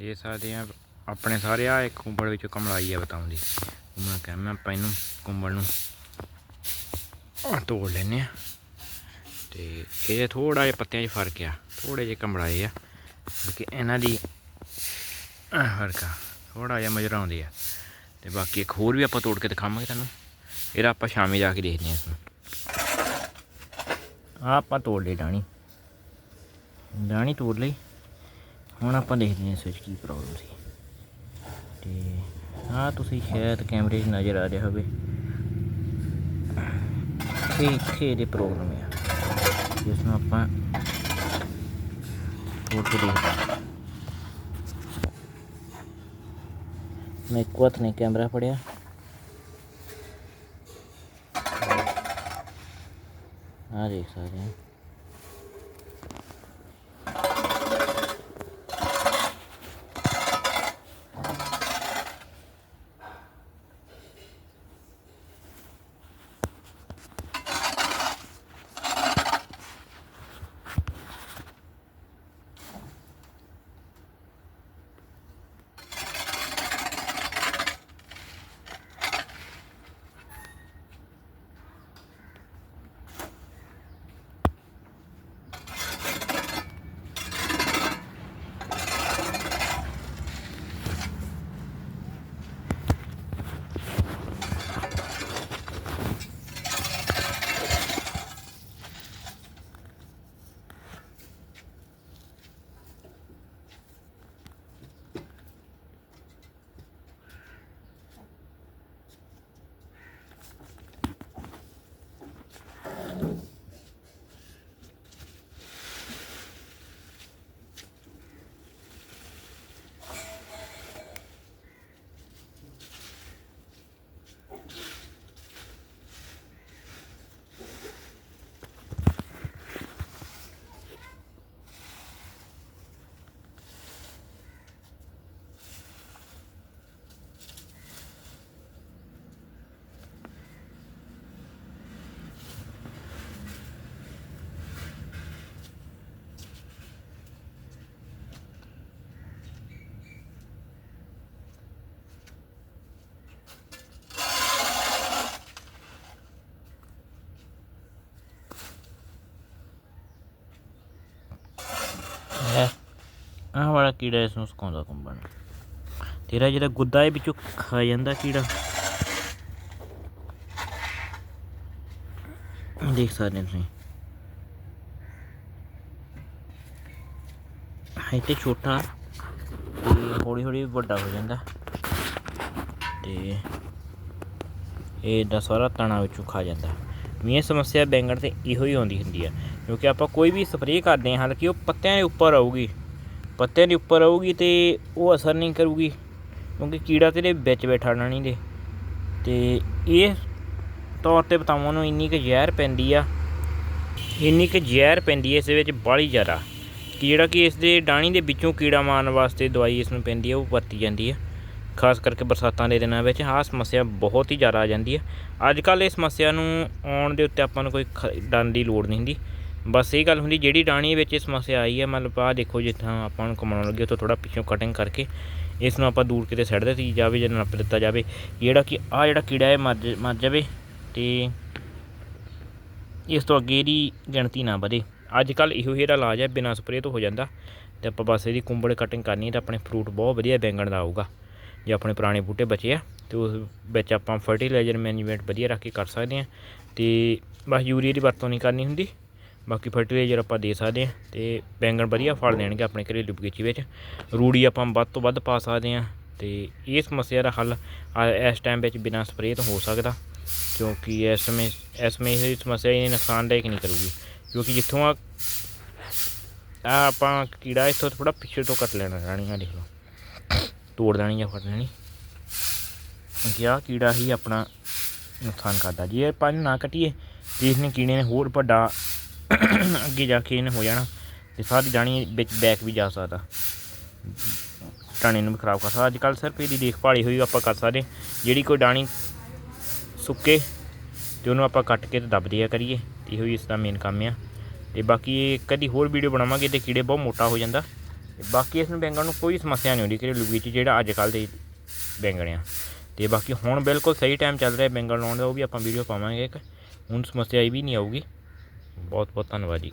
ਇਹ ਸਕਦੇ ਆ, ਆਪਣੇ ਸਾਰੇ ਆ ਇੱਕ ਕੁੰਬੜ ਵਿੱਚੋਂ ਕਮਲਾਈ ਆ ਬਤਾਉਂਦੀ ਮੈਂ ਕਹਿੰਦਾ ਆਪਾਂ ਇਹਨੂੰ ਕੁੰਬੜ ਨੂੰ ਤੋੜ ਲੈਨੇ ਆ। ਤੇ ਇਹਦੇ ਥੋੜਾ ਜਿਹਾ ਪੱਤਿਆਂ 'ਚ ਫ਼ਰਕ ਆ ਥੋੜੇ ਜਿਹੇ ਕਮਲਾਏ ਆ। ਕਿਉਂਕਿ ਇਹਨਾਂ ਦੀ ਫ਼ਰਕ ਆ ਥੋੜਾ ਜਿਹਾ ਮਜ਼ਰ ਆਉਂਦੇ ਆ। ਤੇ ਬਾਕੀ ਇੱਕ ਹੋਰ ਵੀ ਆਪਾਂ ਤੋੜ ਕੇ ਦਿਖਾਵਾਂਗੇ ਤੁਹਾਨੂੰ। ਇਹਦਾ ਆਪਾਂ ਸ਼ਾਮੇ ਜਾ ਕੇ ਦੇਖਦੇ ਹਾਂ ਇਸ ਨੂੰ। ਆਹ ਆਪਾਂ ਤੋੜ ਲਈ ਡਾਣੀ ਡਾਣੀ ਤੋੜ ਲਈ। ਹੁਣ ਆਪਾਂ ਦੇਖਦੇ ਹਾਂ ਇਸ ਵਿੱਚ ਕੀ ਪ੍ਰੋਬਲਮ ਸੀ। ਤੇ ਆਹ ਤੁਸੀਂ ਸ਼ਾਇਦ ਕੈਮਰੇ 'ਚ ਨਜ਼ਰ ਆ ਰਿਹਾ ਹੋਵੇ। ਇਹ ਇੱਥੇ ਇਹਦੇ ਪ੍ਰੋਬਲਮ ਆ? ਜਿਸ ਨੂੰ ਆਪਾਂ ਤੋੜ ਕੇ ਦੇਖਦੇ ਮੈਂ ਇੱਕ ਹੱਥ ਨੇ ਕੈਮਰਾ ਫੜਿਆ। ਆ ਦੇਖ ਸਕਦੇ ਹਾਂ। ਕੀੜਾ ਇਸ ਨੂੰ ਸੁਕਾਉਂਦਾ ਕੁੰਬਣ ਤੇਰਾ ਜਿਹੜਾ ਗੁੱਦਾ ਇਹ ਵਿੱਚੋਂ ਖਾ ਜਾਂਦਾ ਕੀੜਾ। ਦੇਖ ਸਕਦੇ ਤੁਸੀਂ। ਇੱਥੇ ਛੋਟਾ ਤੇ ਹੌਲੀ ਹੌਲੀ ਵੱਡਾ ਹੋ ਜਾਂਦਾ। ਤੇ ਇਹ ਦਾ ਸਾਰਾ ਤਣਾ ਵਿੱਚੋਂ ਖਾ ਜਾਂਦਾ। ਵੀ ਸਮੱਸਿਆ ਬੈਂਗਣ ਤੇ ਇਹੋ ਹੀ ਆਉਂਦੀ ਹੁੰਦੀ ਆ। ਕਿਉਂਕਿ ਆਪਾਂ ਕੋਈ ਵੀ ਸਪਰੇਅ ਕਰਦੇ ਹਾਂ, ਹਾਲਾਂਕਿ ਉਹ ਪੱਤਿਆਂ ਦੇ ਉੱਪਰ ਆਊਗੀ। ਪੱਤਿਆਂ ਦੇ ਉੱਪਰ ਆਊਗੀ ਤੇ ਉਹ ਅਸਰ ਨਹੀਂ ਕਰੂਗੀ, ਕਿਉਂਕਿ ਕੀੜਾ ਤੇਰੇ ਵਿੱਚ ਬੈਠਾ ਨਹੀਂ ਦੇ ਤੇ ਇਹ ਤੌਰ ਤੇ ਬਤਾਵਾਂ ਨੂੰ ਇੰਨੀ ਕੁ ਜ਼ਹਿਰ ਪੈਂਦੀ ਆ, ਇੰਨੀ ਕੁ ਜ਼ਹਿਰ ਪੈਂਦੀ ਹੈ ਇਸ ਦੇ ਵਿੱਚ ਬਾਹਲੀ ਜ਼ਿਆਦਾ। ਕਿ ਜਿਹੜਾ ਕਿ ਇਸ ਦੇ ਡਾਣੀ ਦੇ ਵਿੱਚੋਂ ਕੀੜਾ ਮਾਰਨ ਵਾਸਤੇ ਦਵਾਈ ਇਸ ਨੂੰ ਪੈਂਦੀ ਹੈ ਉਹ ਵਰਤੀ ਜਾਂਦੀ ਹੈ ਖਾਸ ਕਰਕੇ ਬਰਸਾਤਾਂ ਦੇ ਦਿਨਾਂ ਵਿੱਚ ਆਹ ਸਮੱਸਿਆ ਬਹੁਤ ਹੀ ਜ਼ਿਆਦਾ ਆ ਜਾਂਦੀ ਹੈ ਅੱਜ ਕੱਲ ਇਹ ਸਮੱਸਿਆ ਨੂੰ ਆਉਣ ਦੇ ਉੱਤੇ ਆਪਾਂ ਨੂੰ ਕੋਈ ਖ- ਡਰਨ ਦੀ ਲੋੜ ਨਹੀਂ ਹੁੰਦੀ। ਬਸ ਇਹ ਗੱਲ ਹੁੰਦੀ, ਜਿਹੜੀ ਡਾਣੀ ਵਿੱਚ ਇਹ ਸਮੱਸਿਆ ਆਈ ਹੈ, ਮਤਲਬ ਆਹ ਦੇਖੋ ਜਿੱਥਾਂ ਆਪਾਂ ਨੂੰ ਕਮਾਉਣ ਲੱਗੇ, ਉੱਥੋਂ ਥੋੜਾ ਪਿੱਛੋਂ ਕਟਿੰਗ ਕਰਕੇ ਇਸ ਨੂੰ ਆਪਾਂ ਦੂਰ ਕਿਤੇ ਸੱਟ ਦਿੱਤੀ ਜਾਵੇ ਜਾਂ ਨੱਪ ਦਿੱਤਾ ਜਾਵੇ, ਜਿਹੜਾ ਕਿ ਆ ਜਿਹੜਾ ਕੀੜਾ ਹੈ, ਮਰ ਜ- ਮਰ ਜਾਵੇ, ਤੇ ਇਸ ਤੋਂ ਅੱਗੇ ਦੀ ਗਿਣਤੀ ਨਾ ਵਧੇ। ਅੱਜ ਕੱਲ ਇਹੋ ਹੀ ਇਹਦਾ ਇਲਾਜ ਹੈ, ਬਿਨਾਂ ਸਪਰੇਅ ਤੋਂ ਹੋ ਜਾਂਦਾ, ਤੇ ਆਪਾਂ ਬਸ ਇਹਦੀ ਕੁੰਬੜ ਕਟਿੰਗ ਕਰਨੀ ਹੈ, ਤਾਂ ਆਪਣੇ ਫਰੂਟ ਬਹੁਤ ਵਧੀਆ ਬੈਂਗਣ ਦਾ ਆਊਗਾ, ਜੇ ਆਪਣੇ ਪੁਰਾਣੇ ਬੂਟੇ ਬਚੇ ਆ, ਤੇ ਉਸ ਵਿੱਚ ਆਪਾਂ ਫਰਟੀਲਾਈਜ਼ਰ ਮੈਨੇਜਮੈਂਟ ਵਧੀਆ ਰੱਖ ਕੇ ਕਰ ਸਕਦੇ ਹਾਂ, ਤੇ ਬਸ ਯੂਰੀਆ ਦੀ ਵਰਤੋਂ ਨਹੀਂ ਕਰਨੀ ਹੁੰਦੀ। ਬਾਕੀ ਫਰਟੀਲਾਈਜ਼ਰ ਆਪਾਂ ਦੇ ਸਕਦੇ ਹਾਂ ਤੇ ਬੈਂਗਣ ਵਧੀਆ ਫਲ ਦੇਣਗੇ ਆਪਣੇ ਘਰੇਲੂ ਬਗੀਚੇ ਵਿੱਚ। ਰੂੜੀ ਆਪਾਂ ਵੱਧ ਤੋਂ ਵੱਧ ਪਾ ਸਕਦੇ ਹਾਂ ਤੇ ਇਹ ਸਮੱਸਿਆ ਦਾ ਹੱਲ ਆ- ਇਸ ਟਾਈਮ ਵਿੱਚ ਬਿਨਾਂ ਸਪਰੇਅ ਤੋਂ ਹੋ ਸਕਦਾ ਕਿਉਂਕਿ ਇਸ ਸਮੇਂ ਇਸ ਸਮੇਂ ਇਹ ਸਮੱਸਿਆ ਇਹ ਨੁਕਸਾਨਦਾਇਕ ਨਹੀਂ ਕਰੂਗੀ ਕਿਉਂਕਿ ਜਿੱਥੋਂ ਆ ਆ ਆਪਾਂ ਕੀੜਾ ਇੱਥੋਂ ਥੋੜਾ ਪਿੱਛੇ ਤੋਂ ਕੱਟ ਲੈਣਾ, ਰਾਣੀਆਂ ਦੇਖ ਲਓ। ਤੋੜ ਦੇਣੀ ਜਾਂ ਫੜ ਲੈਣੀ ਕਿਉਂਕਿ ਆਹ ਕੀੜਾ ਹੀ ਆਪਣਾ ਨੁਕਸਾਨ ਕਰਦਾ। ਜੇ ਆਪਾਂ ਇਹਨੂੰ ਨਾ ਕੱਟੀਏ ਤੇ ਇਸਨੇ ਕੀੜੇ ਨੇ ਹੋਰ ਵੱਡਾ ਅੱਗੇ ਜਾ ਕੇ ਇਹਨੇ ਹੋ ਜਾਣਾ ਤੇ ਸਾਰੀ ਡਾਣੀ ਵਿੱਚ ਬੈਕ ਵੀ ਜਾ ਸਕਦਾ। ਟਾਣੇ ਨੂੰ ਵੀ ਖਰਾਬ ਕਰ ਸਕਦਾ। ਅੱਜ ਕੱਲ੍ਹ ਸਿਰਫ ਇਹਦੀ ਦੇਖਭਾਲ ਹੀ ਹੋਈ, ਆਪਾਂ ਕਰ ਸਕਦੇ। ਜਿਹੜੀ ਕੋਈ ਡਾਣੀ ਸੁੱਕੇ ਤੇ ਉਹਨੂੰ ਆਪਾਂ ਕੱਟ ਕੇ ਤੇ ਦੱਬ ਦਿਆ ਕਰੀਏ। ਤੇ ਇਹੋ ਹੀ ਇਸ ਦਾ ਮੇਨ ਕੰਮ ਆ। ਤੇ ਬਾਕੀ ਇਹ ਕਦੀ ਹੋਰ ਵੀਡੀਓ ਬਣਾਵਾਂਗੇ ਤੇ ਕੀੜੇ ਬਹੁਤ ਮੋਟਾ ਹੋ ਜਾਂਦਾ। ਤੇ ਬਾਕੀ ਇਸ ਨੂੰ ਬੈਂਗਣ ਨੂੰ ਕੋਈ ਸਮੱਸਿਆ ਨਹੀਂ ਆਉਂਦੀ ਘਰੇਲੂ ਵਿੱਚ ਜਿਹੜਾ ਅੱਜ ਕੱਲ੍ਹ ਦੇ ਬੈਂਗਣ ਆ। ਤੇ ਬਾਕੀ ਹੁਣ ਬਿਲਕੁਲ ਸਹੀ ਟਾਈਮ ਚੱਲ ਰਿਹਾ ਬੈਂਗਣ ਲਾਉਣ ਦਾ, ਉਹ ਵੀ ਆਪਾਂ ਵੀਡੀਓ ਪਾਵਾਂਗੇ ਇੱਕ। ਹੁਣ ਸਮੱਸਿਆ ਇਹ ਵੀ ਨਹੀਂ ਆਊਗੀ। ਬਹੁਤ ਬਹੁਤ ਧੰਨਵਾਦ ਜੀ।